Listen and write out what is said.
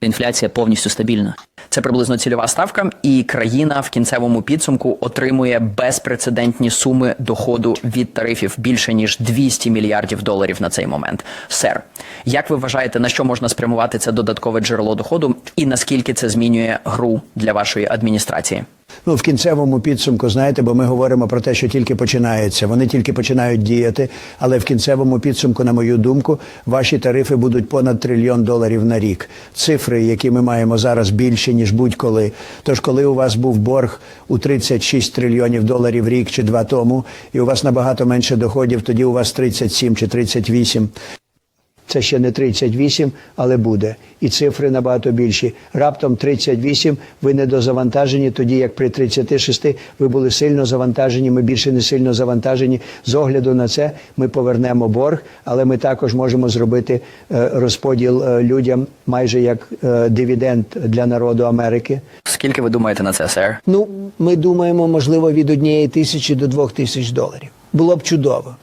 Інфляція повністю стабільна. Це приблизно цільова ставка, і країна в кінцевому підсумку отримує безпрецедентні суми доходу від тарифів більше ніж 200 мільярдів доларів на цей момент. Сер, як ви вважаєте, на що можна спрямувати це додаткове джерело доходу, і наскільки це змінює гру для вашої адміністрації? Ну, в кінцевому підсумку, знаєте, бо ми говоримо про те, що тільки починається. Вони тільки починають діяти, але в кінцевому підсумку, на мою думку, ваші тарифи будуть понад трильйон доларів на рік. Цифри, які ми маємо зараз, більші ніж будь-коли. Тож, коли у вас був борг у 36 трильйонів доларів рік чи два тому, і у вас набагато менше доходів, тоді у вас 37 чи 38. Це ще не 38, але буде. І цифри набагато більші. Раптом 38 ви недозавантажені, тоді як при 36 ви були сильно завантажені, ми більше не сильно завантажені. З огляду на це ми повернемо борг, але ми також можемо зробити е, розподіл е, людям майже як е, дивіденд для народу Америки. Скільки ви думаєте на це, сер? Ну, ми думаємо, можливо, від однієї тисячі до двох тисяч доларів. Було б чудово.